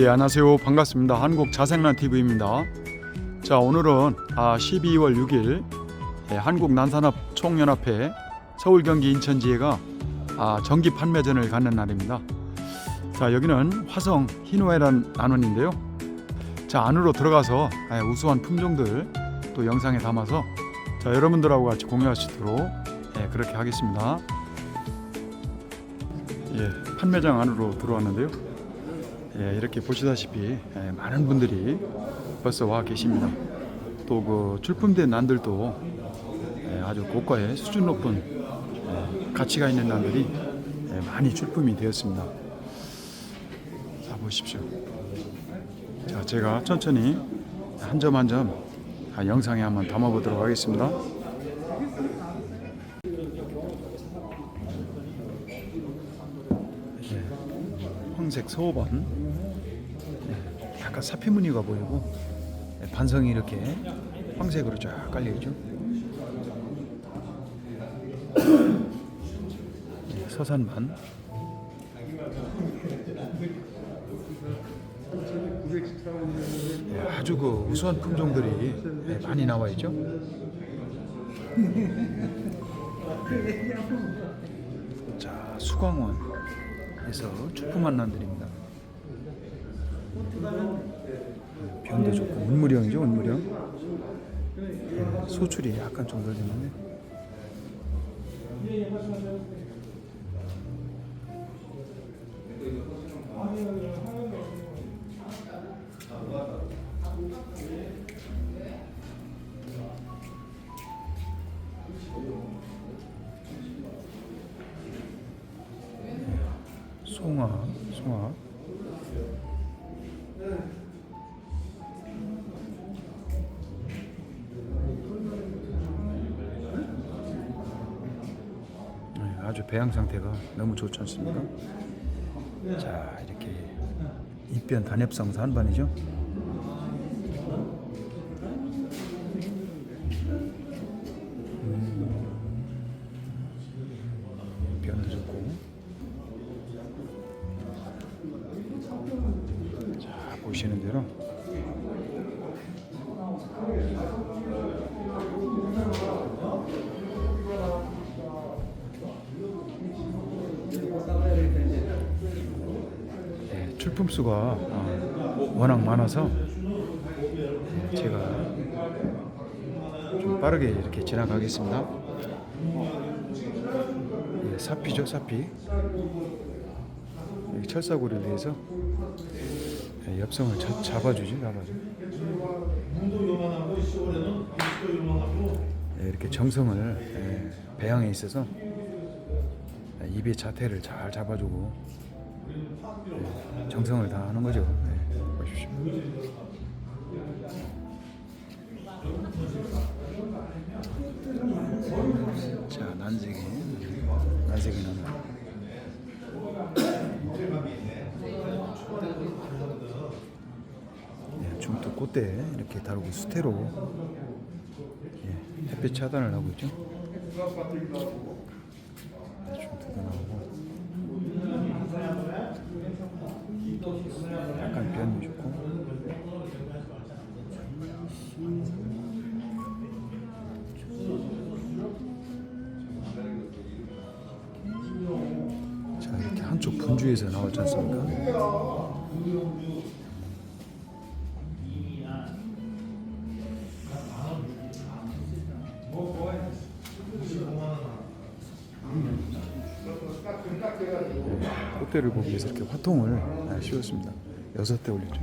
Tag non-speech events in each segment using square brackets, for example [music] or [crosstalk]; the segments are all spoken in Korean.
예, 안녕하세요. 반갑습니다. 한국 자생란 TV입니다. 자, 오늘은 아, 12월 6일 예, 한국 난산업 총연합회 서울 경기 인천 지회가 아, 정기 판매전을 갖는 날입니다. 자, 여기는 화성 희노애란 난원인데요. 자, 안으로 들어가서 예, 우수한 품종들 또 영상에 담아서 자, 여러분들하고 같이 공유할 수 있도록 예, 그렇게 하겠습니다. 예, 판매장 안으로 들어왔는데요. 예, 이렇게 보시다시피 예, 많은 분들이 벌써 와 계십니다. 또 그 출품된 난들도 예, 아주 고가의 수준 높은 예, 가치가 있는 난들이 예, 많이 출품이 되었습니다. 자 보십시오. 자 제가 천천히 한 점 한점 영상에 한번 담아보도록 하겠습니다. 예, 황색 소반 예, 약간 사피 무늬가 보이고 예, 반성이 이렇게 황색으로 쫙 깔려 있죠. 예, 서산반 예, 아주 그 우수한 품종들이 예, 많이 나와 있죠. 자 수광원 에서 출품한 난들입니다. 변도 좋고 운무령이죠 운무령. 예, 소출이 약간 좀 덜 됐는데. 송 배양 상태가 너무 좋지 않습니까? 자, 이렇게 입변 단엽성 산반이죠. 네, 출품 수가 어, 워낙 많아서 제가 좀 빠르게 이렇게 지나가겠습니다. 예, 사피죠 사피. 여기 철사고리를 위해서 네, 엽성을 자, 잡아주지 잡아줘. 네, 이렇게 정성을 예, 배양에 있어서 네, 입의 자태를 잘 잡아주고 예, 정성을 다하는 거죠. 네, 보십시오. 자 난색이 난색이 나는. 예, 중투 꽃대 이렇게 다루고 수태로 예, 햇빛 차단을 하고 있죠. 네, 중투도 나오고 약간 변이 좋고 자 이렇게 한쪽 분주에서 나왔지 않습니까? 대를 보기 위해서 이렇게 화통을 아, 씌웠습니다. 여섯 대 올렸죠.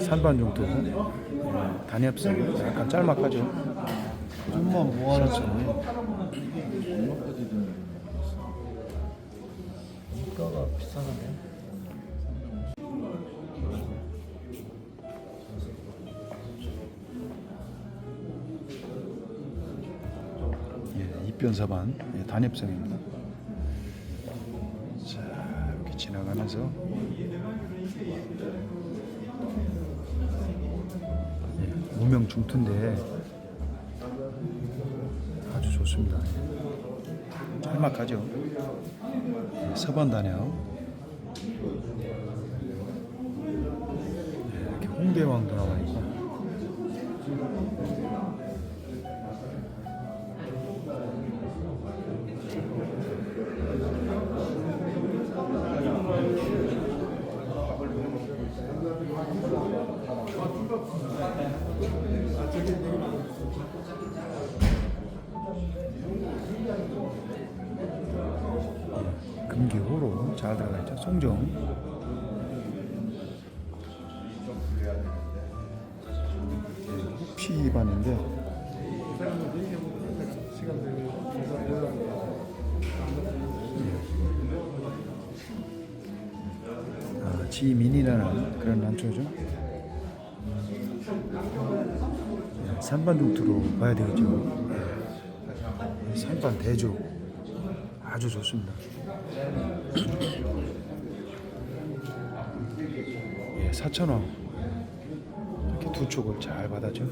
산반 정도 음, 단엽성 약간 짤막하죠. 좀만 모아놨지. 물가가 비싸네. 예, 입변사반 예, 단엽성입니다. 예, 무명 중투인데 아주 좋습니다. 예. 짤막하죠. 예, 서반 단엽 금기호로 잘 들어가 있죠. 송정. 피반인데 아, 지민이라는 그런 난초죠. 네, 산반둥투로 봐야 되겠죠. 네, 산반 대조 아주 좋습니다. 예, 4,000원 이렇게 두 쪽을 잘 받아줘.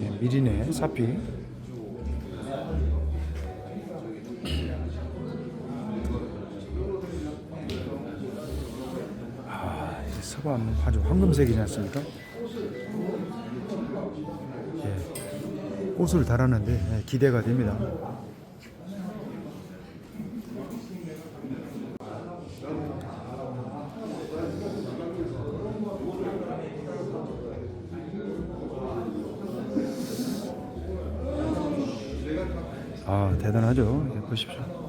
예, 미리네 사피. 아, 이 서반 아주 황금색이지 않습니까? 꽃을 달았는데 예, 기대가 됩니다. 아 대단하죠. 예, 보십시오.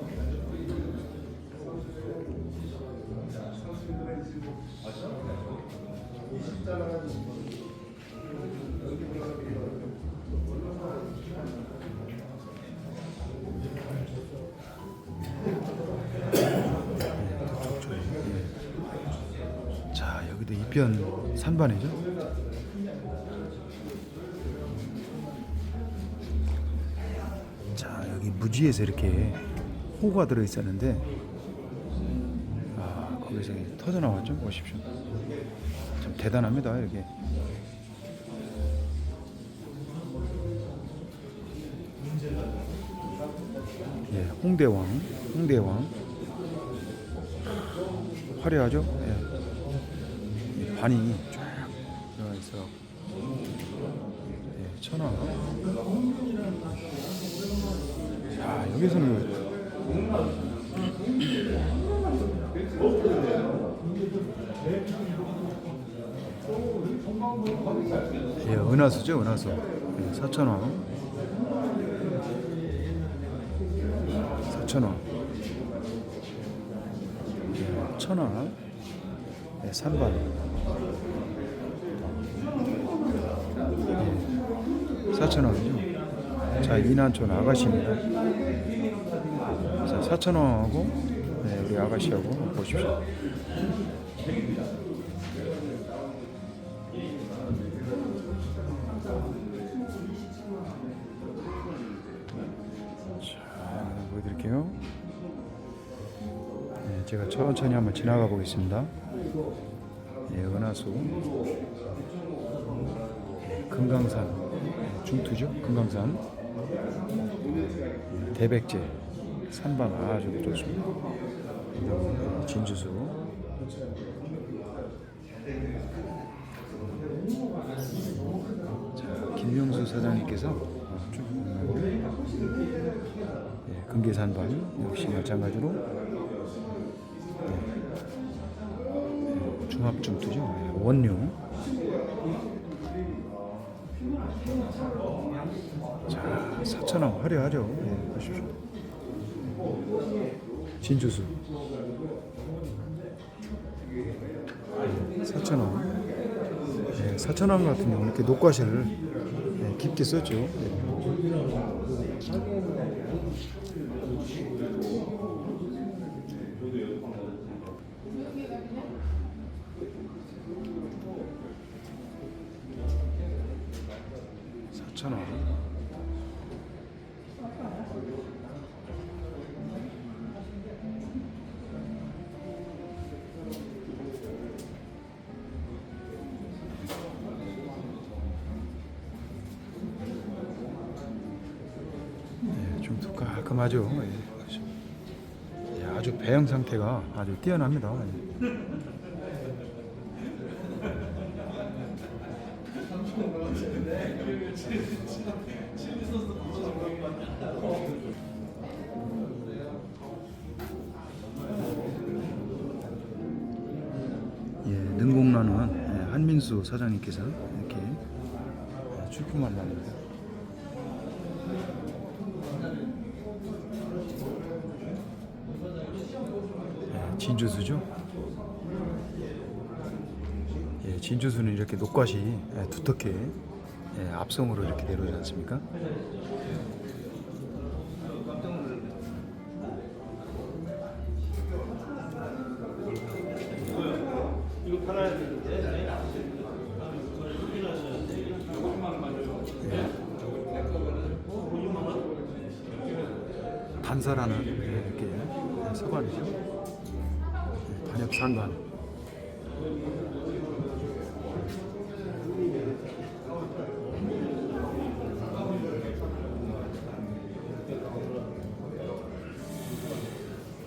이편 산반이죠. 자 여기 무지에서 이렇게 호가 들어 있었는데 아 거기서 터져 나왔죠? 보십시오. 참 대단합니다 이렇게. 예 홍대왕 홍대왕. 화려하죠 반이 쫙 들어가 있어 예 천하 자 여기서는 예, 은하수죠 은하수. 예, 4천 원. 4천원. 예, 천원. 예, 3번 예, 4천원이죠 자 이난촌 아가씨입니다. 자 4천원하고 네, 우리 아가씨하고 보십시오. 네, 제가 천천히 한번 지나가 보겠습니다. 예, 은하수, 예, 금강산, 예, 중투죠, 금강산, 예, 대백제, 산반 아주 좋습니다. 예, 진주수. 자, 김명수 사장님께서 어, 쭉 예, 금계산반 역시 마찬가지로 예, 중합중투죠? 예, 원류 자 4천원 화려하죠? 예, 보십시오. 진주수. 4천원 예, 4천원 같은 경우는 이렇게 녹과실을 예, 깊게 썼죠. 예. 배양 상태가 아주 뛰어납니다. 예. 예, 능공란은 예, 한민수 사장님께서 이렇게 예, 출품한 날입니다. 예, 진주수죠. 예, 진주수는 이렇게 녹갓이 예, 두텁게 예, 앞성으로 이렇게 내려오지 않습니까? 단사라는 예, 이렇게 서관이죠. 상관.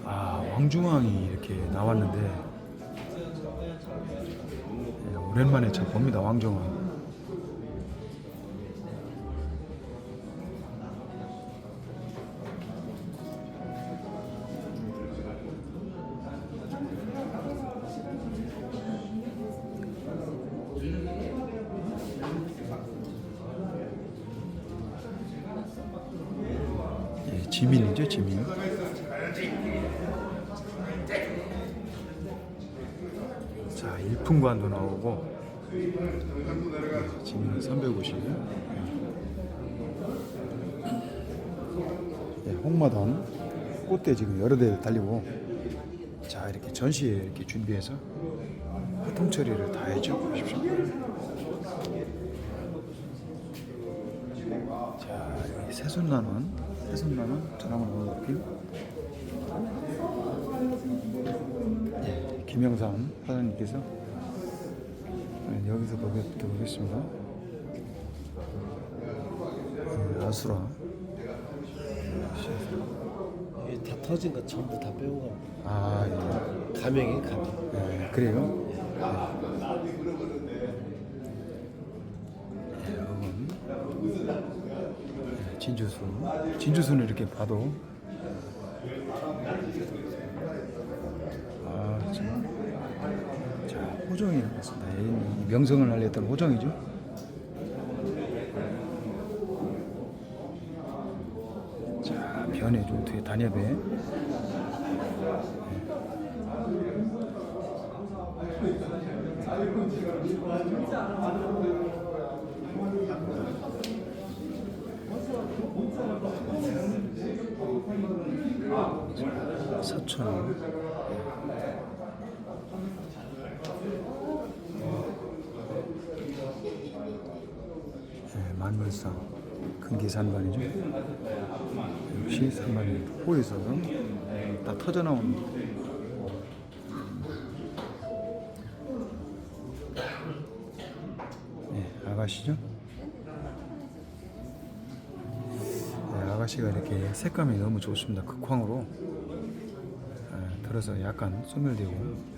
아 왕중왕이 이렇게 나왔는데 예, 오랜만에 참 봅니다 왕중왕. 지민이죠 지민. 자 일품관도 나오고 지민은 350. 예, 홍마당 꽃대 지금 여러 대 달리고 자 이렇게 전시회 이렇게 준비해서 화통 처리를 다 해줘 보십시오. 자 여기 새순나는 전화만 넣어놓기. 예, 김영삼 사장님께서 네, 여기서 보게 보겠습니다. 예, 아수라. 이게 다 터진 거 전부 다 빼온 거. 아 예. 가명이 가명. 예, 그래요? 예, 진주수. 진주수는 이렇게 봐도 아, 참. 자, 호정이 나왔습니다. 이 명성을 알렸던 호정이죠. 자, 변해 좀 뒤에 단엽에 서천 네, 만물상 근기산반이죠? 역시 산반이 호에서 다 터져나온 네, 아가씨죠? 네, 아가씨가 이렇게 색감이 너무 좋습니다. 극황으로. 아, 들어서 약간 소멸되고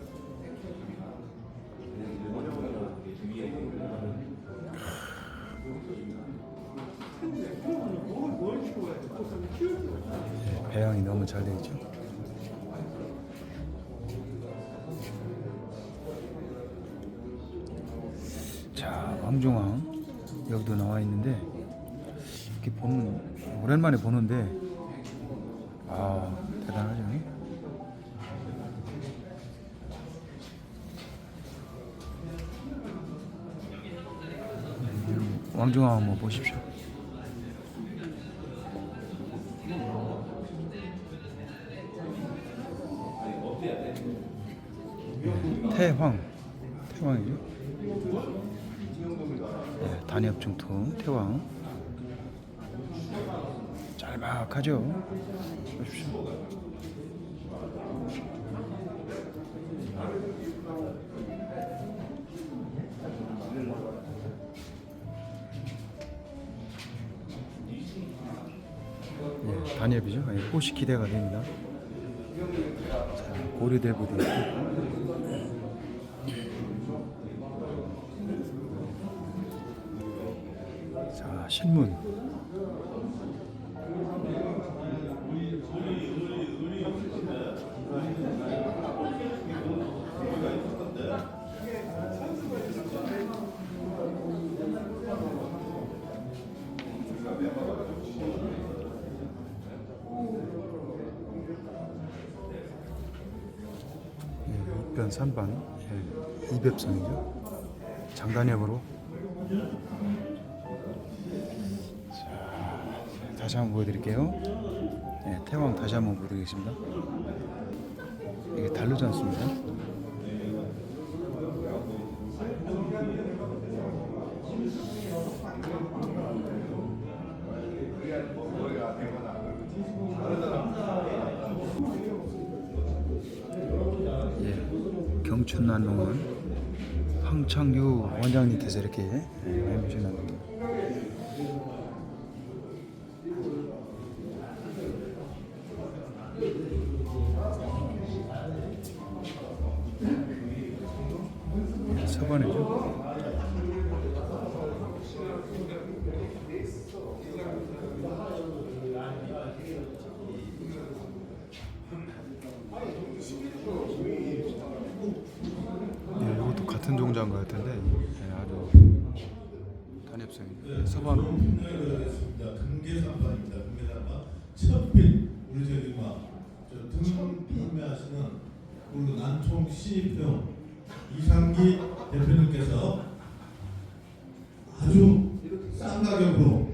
배양이 너무 잘 되어 있죠. 자, 왕중왕 여기도 나와 있는데 이렇게 보는 오랜만에 보는데 아 대단하죠. 음, 왕중왕 한번 보십시오. 네, 단엽 중통 태왕 짤막하죠. 보십시오. 예, 단엽이죠. 예, 꽃이 기대가 됩니다. 자, 고려대부도 있고. 신문. 예, 입변 3반 예, 이백성이죠. 장단엽으로. 다시 한번 보여드릴게요. 예, 태왕 다시 한번 보여드리겠습니다. 이게 다르지 않습니다. 예, 경춘난 농원 황창규 원장님께서 이렇게 예, 해주시는 겁니다. 서반이죠. 예, 이것도 같은 종자인 것 같은데 예, 아주 단엽성이 서반 그렇습니다. 금계산반입니다. 금계산반 첫빛 우리 저기 뭐등 판매하시는 우리 난총 시평 이상기 대표님께서 아주 싼 가격으로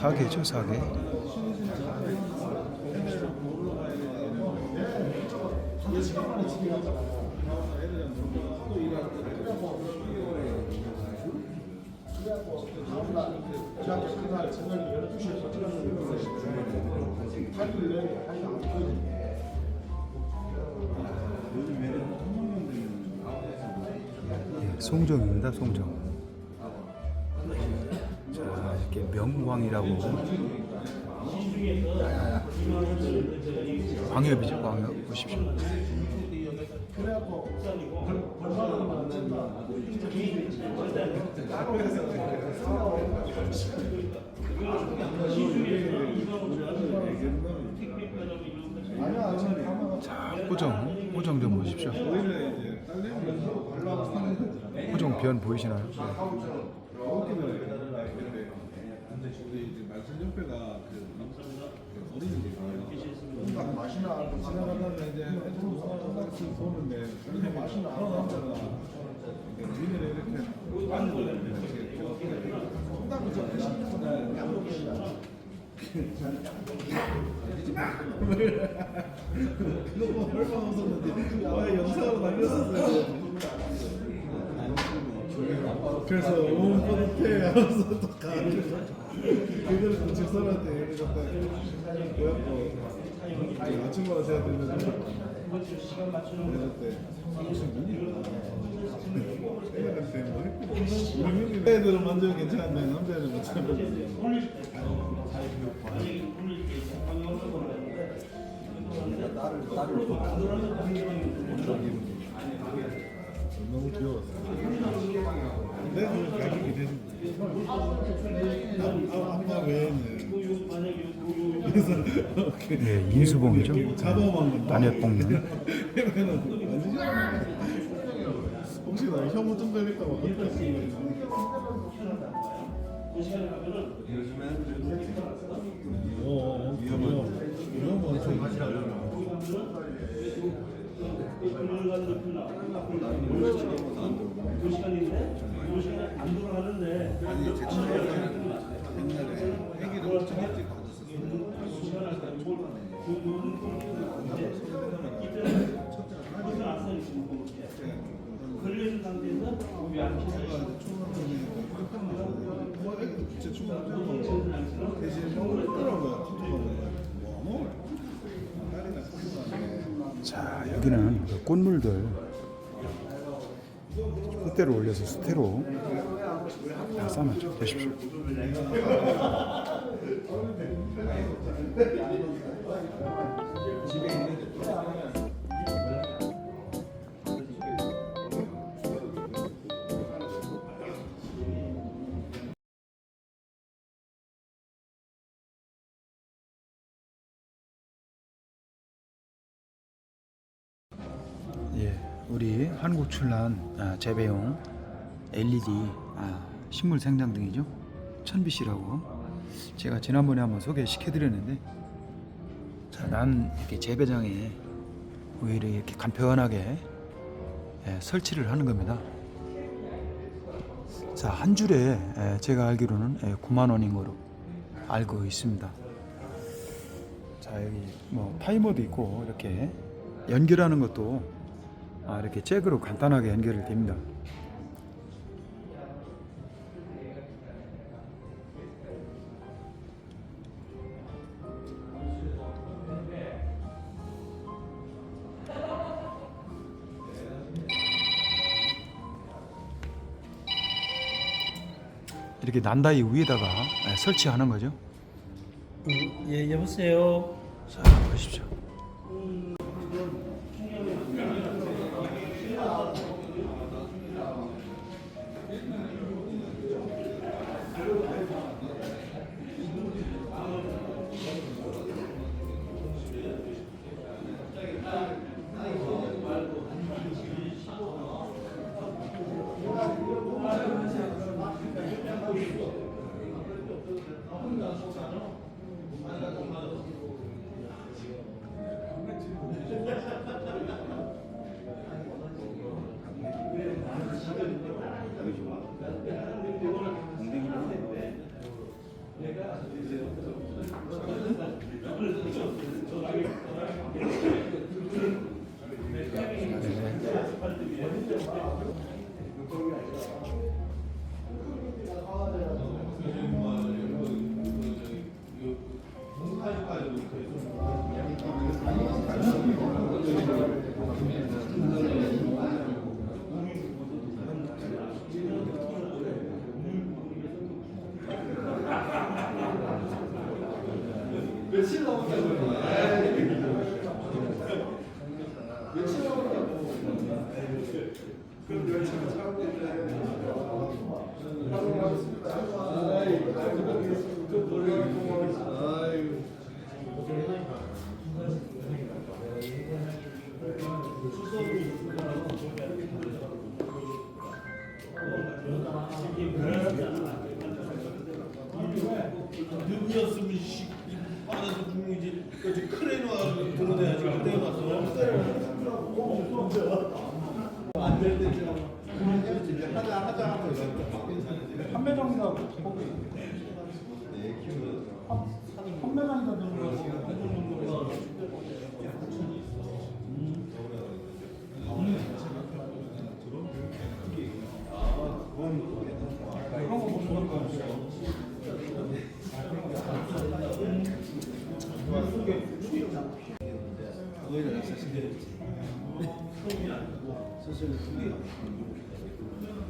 사계죠 사계. 예, 송정입니다 송정. 자 이렇게 명광이라고 광엽이죠 광엽 보십시오. 자 호정 호정 좀 보십시오. 호정 변 보이시나요? 근데 우리 이제 말씀 옆에가 그 어린이집이에요. 마시나 지나가다가 이제 애들 손가락씩 보는데 그렇게 마시나. 하면은 이렇게 주인을 이렇게 앉아서 이렇게 손가락 좀 그거 얼마 없었는데 아 영상으로 남겼었어요. 그래서 온 뿌듯해 하면서 또 가는 그거를 또 집사람한테 얘기를 갖다 그래갖고 아침마다 제가 듣는데 내가 그때 혹시 누구야? 애들한테 뭐 했고 우리 형님 애들은 만져도 괜찮은데 남자애들은 못 참고 너무 귀여웠어. 내가 그 가격이 되는 거야. 아빠 외에는 그래서 이렇게 예, 인수봉이죠. 잡아만 건다. 단엽 뽑는. [laughs] 이러면은 완전. 혹시 나 혐오 좀 걸릴까 봐? 어, 어, 위험한 위험한 좀 뭐 애기도 대신 형을 뭐 먹을 딸이나 큰거 자 여기는 그 꽃물들 숫대로 올려서 수태로 다 싸놨죠. 보십시오. 예, 우리 한국 출란 아, 재배용 LED 아, 식물 생장 등이죠. 천빛이라고 제가 지난번에 한번 소개시켜드렸는데 자, 난 이렇게 재배장에 오히려 이렇게 간편하게 예, 설치를 하는 겁니다. 자, 한 줄에 예, 제가 알기로는 예, 9만 원인 거로 알고 있습니다. 자, 여기 뭐 타이머도 있고 이렇게 연결하는 것도 아, 이렇게 잭으로 간단하게 연결이 됩니다. 이렇게 난다이 위에다가 예, 설치하는 거죠. 예 여보세요. 자, 보십시오.